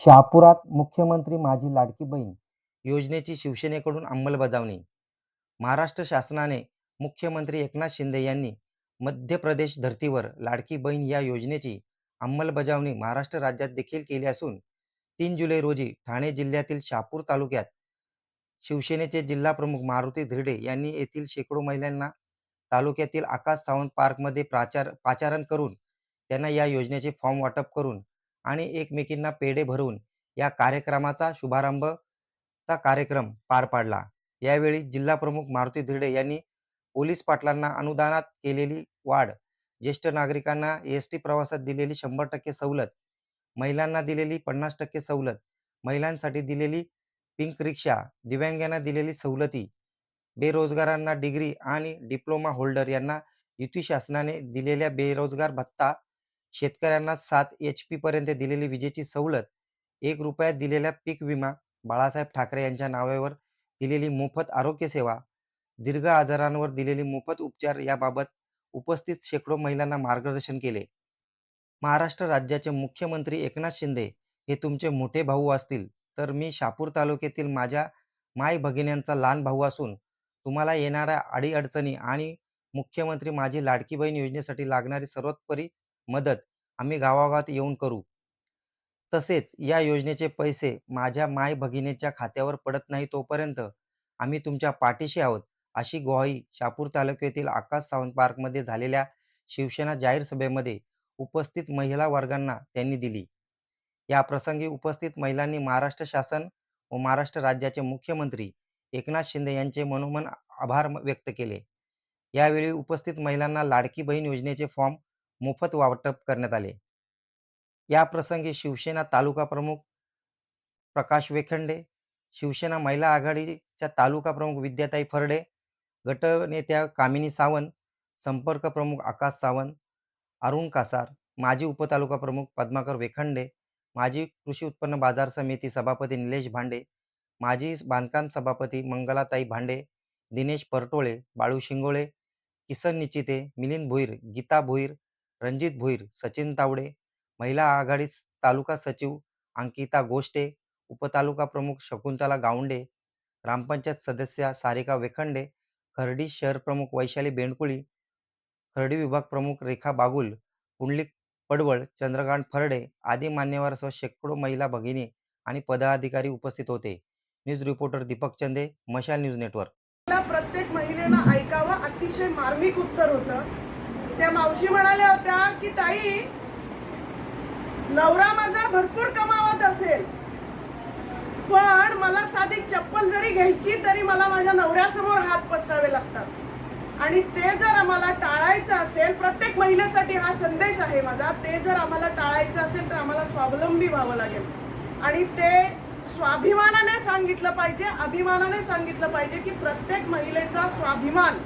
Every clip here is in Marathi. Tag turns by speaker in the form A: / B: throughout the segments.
A: शहापुरात मुख्यमंत्री माझी लाडकी बहीण योजनेची शिवसेनेकडून अंमलबजावणी. महाराष्ट्र शासनाने मुख्यमंत्री एकनाथ शिंदे यांनी मध्य प्रदेश धर्तीवर लाडकी बहीण या योजनेची अंमलबजावणी महाराष्ट्र राज्यात देखील केली असून तीन जुलै रोजी ठाणे जिल्ह्यातील शहापूर तालुक्यात शिवसेनेचे जिल्हाप्रमुख मारुती धिरडे यांनी येथील शेकडो महिलांना तालुक्यातील आकाश सावंत पार्कमध्ये प्राचार पाचारण करून त्यांना या योजनेचे फॉर्म वाटप करून आणि एकमेकींना पेढे भरून या कार्यक्रमाचा शुभारंभचा कार्यक्रम पार पाडला. यावेळी जिल्हाप्रमुख मारुती धिरडे यांनी पोलीस पाटलांना अनुदानात केलेली वाढ ज्येष्ठ नागरिकांना एस टी प्रवासात दिलेली शंभर टक्के सवलत महिलांना दिलेली पन्नास टक्के सवलत महिलांसाठी दिलेली पिंक रिक्षा दिव्यांगांना दिलेली सवलती बेरोजगारांना डिग्री आणि डिप्लोमा होल्डर यांना युती शासनाने दिलेल्या बेरोजगार भत्ता शेतकऱ्यांना सात एच पी पर्यंत दिलेली विजेची सवलत एक रुपयात दिलेला पीक विमा बाळासाहेब ठाकरे यांच्या नावावर दिलेली मोफत आरोग्य सेवा दीर्घ आजारांवर दिलेली मोफत उपचार याबाबत उपस्थित शेकडो महिलांना मार्गदर्शन केले. महाराष्ट्र राज्याचे मुख्यमंत्री एकनाथ शिंदे हे तुमचे मोठे भाऊ असतील तर मी शापूर तालुक्यातील माझ्या माय भगिन्यांचा लहान भाऊ असून तुम्हाला येणाऱ्या अडीअडचणी आणि मुख्यमंत्री माझी लाडकी बहीण योजनेसाठी लागणारी सर्वोत्परी मदत आम्ही गावागावात येऊन करू. तसेच या योजनेचे पैसे माझ्या माय भगिनीच्या खात्यावर पडत नाही तोपर्यंत आम्ही तुमच्या पाठीशी आहोत अशी ग्वाही शापूर तालुक्यातील आकाश सावंत पार्कमध्ये झालेल्या शिवसेना जाहीर सभेमध्ये उपस्थित महिला वर्गांना त्यांनी दिली. या प्रसंगी उपस्थित महिलांनी महाराष्ट्र शासन व महाराष्ट्र राज्याचे मुख्यमंत्री एकनाथ शिंदे यांचे मनोमन आभार व्यक्त केले. यावेळी उपस्थित महिलांना लाडकी बहीण योजनेचे फॉर्म मोफत वाटप करण्यात आले. या प्रसंगी शिवसेना तालुका प्रमुख प्रकाश वेखंडे शिवसेना महिला आघाडीच्या तालुका प्रमुख विद्याताई फरडे गटनेत्या कामिनी सावंत संपर्क प्रमुख आकाश सावंत अरुण कासार माजी उपतालुका प्रमुख पद्माकर वेखंडे माजी कृषी उत्पन्न बाजार समिती सभापती निलेश भांडे माजी बांधकाम सभापती मंगलाताई भांडे दिनेश परटोळे बाळू शिंगोळे किसन निचिते मिलिंद भुईर गीता भुईर रणजित भुईर सचिन तावडे महिला आघाडी तालुका सचिव अंकिता गोष्टे उपतालुका प्रमुख शकुंतला गावंडे ग्रामपंचायत सदस्या सारिका वेखंडे खर्डी शहर प्रमुख वैशाली बेंडकुळी खर्डी विभाग प्रमुख रेखा बागुल पुंडलिक पडवळ चंद्रकांत फरडे आदी मान्यवरांसह शेकडो महिला भगिनी आणि पदाधिकारी उपस्थित होते. न्यूज रिपोर्टर दीपक चंदे मशाल न्यूज नेटवर्क.
B: प्रत्येक महिलेनं ऐकावं अतिशय मार्मिक उत्तर होतं. त्या मावशी म्हणाल्या होत्या की ताई नवरा माझा भरपूर कमावत असेल पण मला साधी चप्पल जरी घ्यायची तरी मला माझ्या नवऱ्यासमोर हात पसरावे लागतात. आणि ते जर आम्हाला टाळायचं असेल प्रत्येक महिलेसाठी हा संदेश आहे माझा ते जर आम्हाला टाळायचं असेल तर आम्हाला स्वावलंबी व्हावं लागेल. आणि ते स्वाभिमानाने सांगितलं पाहिजे अभिमानाने सांगितलं पाहिजे की प्रत्येक महिलेचा स्वाभिमान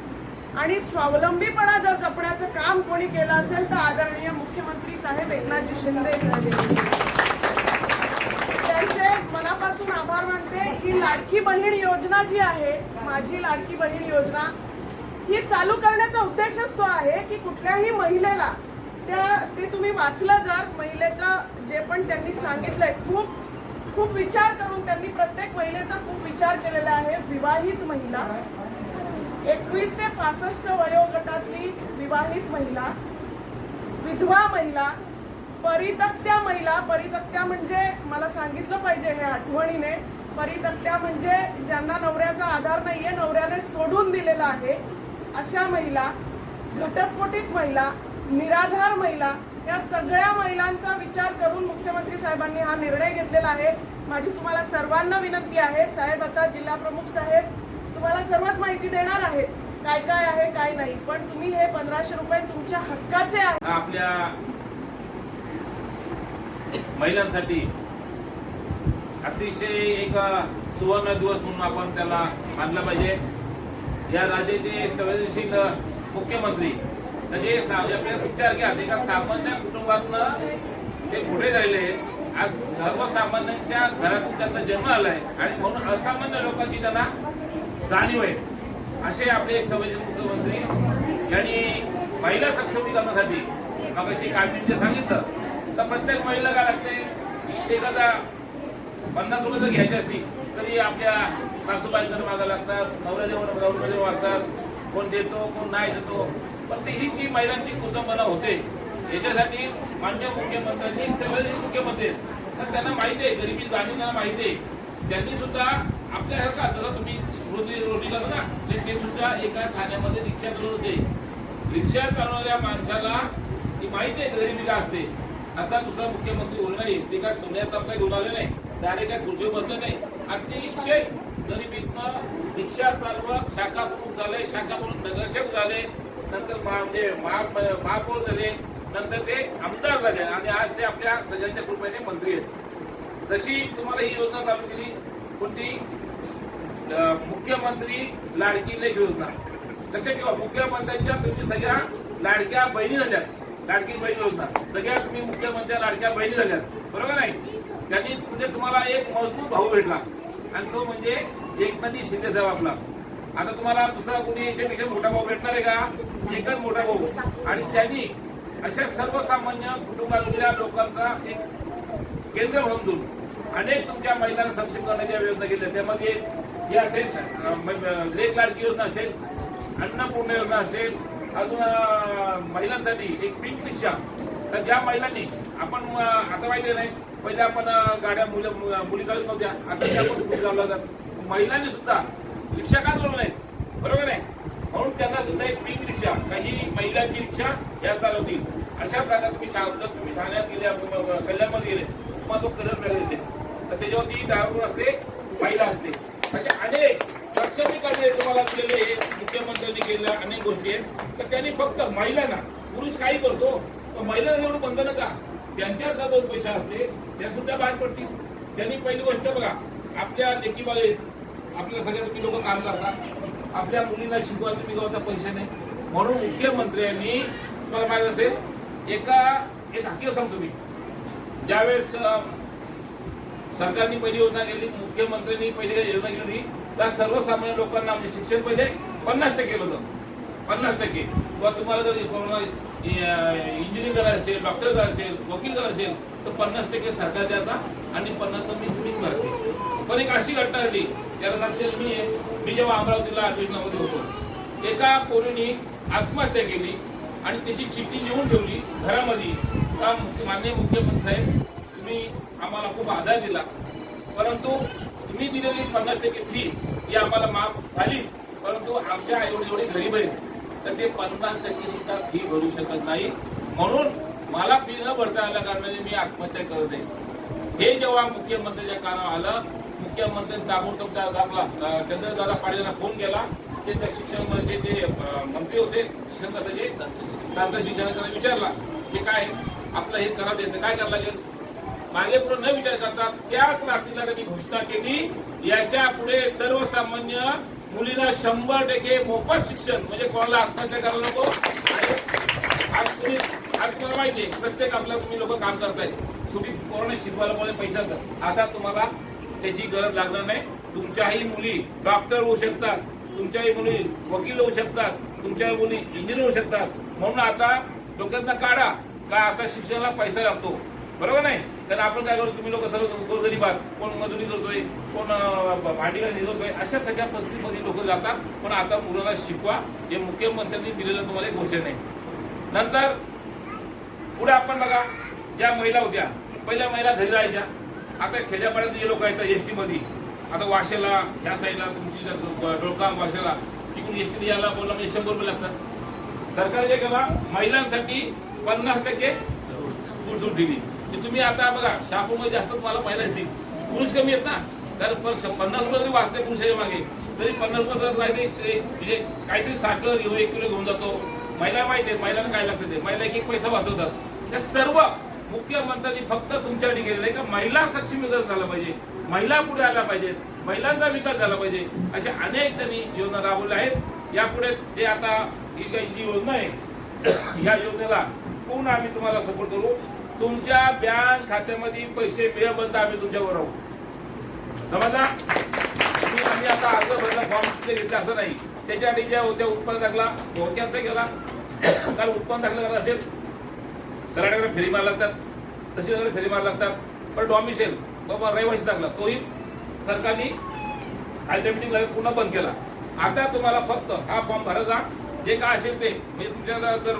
B: आणि स्वावलंबीपणा जर जपण्याचं काम कोणी केलं असेल तर आदरणीय मुख्यमंत्री साहेब एकनाथजी शिंदे त्यांचे मनापासून आभार मानते. ही लाडकी बहीण योजना जी आहे माझी लाडकी बहीण योजना ही चालू करण्याचा उद्देशच तो आहे की कुठल्याही महिलेला त्या ते तुम्ही वाचलं जर महिलेचं जे पण त्यांनी सांगितलंय खूप खूप विचार करून त्यांनी प्रत्येक महिलेचा खूप विचार केलेला आहे. विवाहित महिला एकवीस ते पासष्ट वयोगटातली विवाहित महिला विधवा महिला परितक्त्या महिला परितक्त्या म्हणजे मला सांगितलं पाहिजे हे आठवणीने परितक्त्या म्हणजे ज्यांना नवऱ्याचा आधार नाहीये नवऱ्याने सोडून दिलेला आहे अशा महिला घटस्फोटित महिला निराधार महिला या सगळ्या महिलांचा विचार करून मुख्यमंत्री साहेबांनी हा निर्णय घेतलेला आहे. माझी तुम्हाला सर्वांना विनंती आहे. साहेब आता जिल्हा प्रमुख साहेब तुम्हाला सर्वच माहिती देणार आहे. काय काय आहे काय नाही. पण तुम्ही हे पंधराशे रुपये तुमच्या हक्काचे आहे.
C: आपल्या महिलांसाठी अतिशय एक सुवर्ण दिवस म्हणून आपण त्याला मानला पाहिजे. या राज्याचे संवेदनशील मुख्यमंत्री म्हणजे सा- आपल्याला विचार घ्या. एका सामान्य कुटुंबातनं ते पुढे झालेले आज सर्वसामान्यांच्या घरातून त्यांचा जन्म आलाय. आणि म्हणून असामान्य लोकांची त्यांना जाणीव आहे. असे आपले सभेचे मुख्यमंत्री यांनी महिला सक्षमीकरणासाठी मग कामीने सांगितलं. तर प्रत्येक महिला काय लागते एखादा पन्नास रुपये जर घ्यायचे असतील तरी आपल्या सासूबाईंकडे मागायला लागतात नवऱ्याच्या नवऱ्यामध्ये वागतात कोण देतो कोण नाही देतो. पण ते ही जी महिलांची कुटुंबना होते याच्यासाठी मान्य मुख्यमंत्र्यांनी सगळे मुख्यमंत्री आहेत. तर त्यांना माहिती आहे गरिबी जाणीव त्यांना माहिती आहे. त्यांनी सुद्धा आपल्यासारखा जसं तुम्ही स्मृती रोटी ना. ते सुद्धा एका ठाण्यामध्ये रिक्षा चालवत होते. रिक्षा चालवणाऱ्या माणसाला ती माहिती आहे गरिबी का असते? असा दुसरा मुख्यमंत्री होऊ नाही ते काय सोन्याचा काही घेऊन आले नाही. डायरेक्ट काय खुर्ची बदल नाही. अतिशय गरिबीतनं रिक्षा चालवत शाखा प्रमुख झाले शाखा प्रमुख नगरसेवक झाले. नंतर म्हणजे महापौर झाले. नंतर ते आमदार झाले. आणि आज ते आपल्या सगळ्यांच्या कृपेने मंत्री आहेत. जशी तुम्हाला ही योजना चालू केली कोणती? मुख्यमंत्री लाडकी लेख योजना. लक्षात ठेवा मुख्यमंत्र्यांच्या तुम्ही सगळ्या लाडक्या बहिणी झाल्यात. लाडकी बहीण योजना. सगळ्या तुम्ही मुख्यमंत्री लाडक्या बहिणी झाल्यात. बरोबर नाही त्यांनी म्हणजे तुम्हाला एक मजबूत भाऊ भेटला. आणि तो म्हणजे एकनाथी शिंदे साहेब आपला. आता तुम्हाला दुसरा कोणी याच्यापेक्षा मोठा भाऊ भेटणार आहे का? एकच मोठा भाऊ. आणि त्यांनी अशा सर्वसामान्य कुटुंबातल्या लोकांचा एक केंद्र म्हणून अनेक तुमच्या महिलांना सक्षम करण्याच्या योजना केल्या त्यामध्ये हे असेल. म्हणजे, लेख लाडकी योजना असेल अन्नपूर्ण योजना असेल अजून महिलांसाठी एक पिंक रिक्षा तर ज्या महिलांनी आपण आता माहिती नाही पहिले आपण गाड्या मुलं मुली चालत नव्हत्या. आता त्या पण मुली चालवल्या जातात. महिलांनी सुद्धा रिक्षा का चालवल्या नाहीत? बरोबर आहे? म्हणून त्यांना सुद्धा एक पिंक रिक्षा काही महिलांची रिक्षा या चालवतील. अशा प्रकारे तुम्ही जर तुम्ही ठाण्यात गेले कल्याणमध्ये गेले तुम्हाला तो कलर मिळाले असेल. तर त्याच्यावरती ड्रायव्हर असते महिला असते. असे अनेक सक्षमीकरणे तुम्हाला दिलेले हे मुख्यमंत्र्यांनी केलेल्या अनेक गोष्टी आहेत. तर त्यांनी फक्त महिलांना पुरुष काही करतो पण महिलांना एवढं बंधन का त्यांच्या हातात दोन पैसे असते त्या सुद्धा बाहेर पडतील. त्यांनी पहिली गोष्ट बघा आपल्या लेखीबाळे आपल्या सगळ्या तुम्ही लोक काम करतात. आपल्या मुलींना शिकवायला तुम्ही गावता पैसे नाही. म्हणून मुख्यमंत्र्यांनी तुम्हाला माहीत असेल एका एक हकीकत सांगतो मी. ज्यावेळेस सरकारने पहिली योजना केली मुख्यमंत्र्यांनी पहिली योजना केली होती. सर्वसामान्य लोकांना म्हणजे शिक्षण पहिले पन्नास टक्के केलं होतं पन्नास टक्के. किंवा तुम्हाला जर इंजिनिअरिंग करायचं असेल डॉक्टर करायचं असेल वकील करायचं असेल तर पन्नास टक्के सरकार द्यायचा आणि पन्नास टक्के तुम्ही भरते पण एक अशी घटना घडली त्याला साक्षर मी मी जेव्हा अमरावतीला अधिवेशनामध्ये होतो. एका पोरीने आत्महत्या केली आणि त्याची चिठ्ठी लिहून ठेवली घरामध्ये. माननीय मुख्यमंत्री साहेब तुम्ही आम्हाला खूप आधार दिला. परंतु तुम्ही दिलेली पन्नास टक्के फी ही आम्हाला माफ झालीच. परंतु आमच्या आई एवढे गरीब आहेत तर ते पन्नास टक्के सुद्धा फी भरू शकत नाही. म्हणून मला फी न भरता आल्या कारणाने मी आत्महत्या करत आहे. हे जेव्हा मुख्यमंत्र्यांच्या कानावर आलं मुख्यमंत्री ताबडतोब दाखला चंद्रदादा पाटील फोन केला ते त्या शिक्षण मंत्री ते मंत्री होते शिक्षण खात्याचे त्यांचा शिक्षणाचा विचारला की काय? आपलं हे करा देतं काय करायला लागेल? मागे पुढे न विचार करतात त्याच रात्रीला त्यांनी घोषणा केली. याच्यापुढे सर्वसामान्य मुलींना शंभर टक्के मोफत शिक्षण म्हणजे कोणाला आत्महत्या करायला नको. आज तुम्ही आज तुम्हाला माहिती आहे प्रत्येक आपल्या तुम्ही लोक काम करताय तुम्ही कोरोना शिकवायला मला पैसा द्या आता तुम्हाला त्याची गरज लागणार नाही. तुमच्याही मुली डॉक्टर होऊ शकतात तुमच्याही मुली वकील होऊ शकतात तुमच्या मुली इंजिनियर होऊ शकतात. म्हणून आता डोक्यातनं काढा का आता शिक्षणाला पैसा लागतो. बरोबर नाही? तर आपण काय करतो तुम्ही लोक सर्व गोरगरीबात कोण मजुरी करतोय कोण अं, भांडी करतोय अशा सगळ्या परिस्थितीमध्ये लोक जातात. पण आता मुलाला शिकवा. हे मुख्यमंत्र्यांनी दिलेलं तुम्हाला एक घोषणा आहे. नंतर पुढे आपण बघा ज्या महिला होत्या पहिल्या महिला घरी राहायच्या. आता खेड्यापाड्यात जे लोक आहेत एस टी मध्ये आता वाशेला ह्या साईडला तुमची जर डोळकाम वाशेला तिकडून एस टी यायला बोलला म्हणजे शंभर रुपये लागतात. सरकारने काय केला महिलांसाठी पन्नास टक्के सूट सूट दिली की तुम्ही आता बघा शापूमध्ये जास्त तुम्हाला महिला असतील पुरुष कमी आहेत ना? तर पण पन्नास रुपये जरी वाचते पुरुषाच्या मागे तरी पन्नास रुपये ते म्हणजे काहीतरी साखर घेऊन एक किलो घेऊन जातो. महिला माहिती आहे महिलांना काय लागतं ते? महिला एक एक पैसा वाचवतात. त्या सर्व मुख्यमंत्र्यांनी फक्त तुमच्यासाठी केलेलं आहे. का महिला सक्षमीकरण झालं पाहिजे? महिला पुढे आल्या पाहिजेत. महिलांचा विकास झाला पाहिजे. अशा अनेक त्यांनी योजना राबवल्या आहेत. यापुढे हे आता ही काही जी योजना आहे या योजनेला पूर्ण आम्ही तुम्हाला सपोर्ट करू. तुमच्या बँक खात्यामध्ये पैसे मिळेपर्यंत आम्ही तुमच्यावर राहू. समजला? तुम्ही आम्ही आता अर्ज भरला फॉर्म घेतला असं नाही. त्याच्यासाठी ज्या होत्या उत्पन्न दाखला. थोडक्यात गेला. काल उत्पन्न दाखला झाला असेल. कर्नाटकाला फेरी मार लागतात. तसेच फेरी मार लागतात. पण डॉमिसेल बाबा रहिवासी दाखला. तोही सरकारने खालच्या मिटिंगला पुन्हा बंद केला. आता तुम्हाला फक्त हा फॉर्म भरायचा. जे काय असेल ते. म्हणजे तुमच्या जर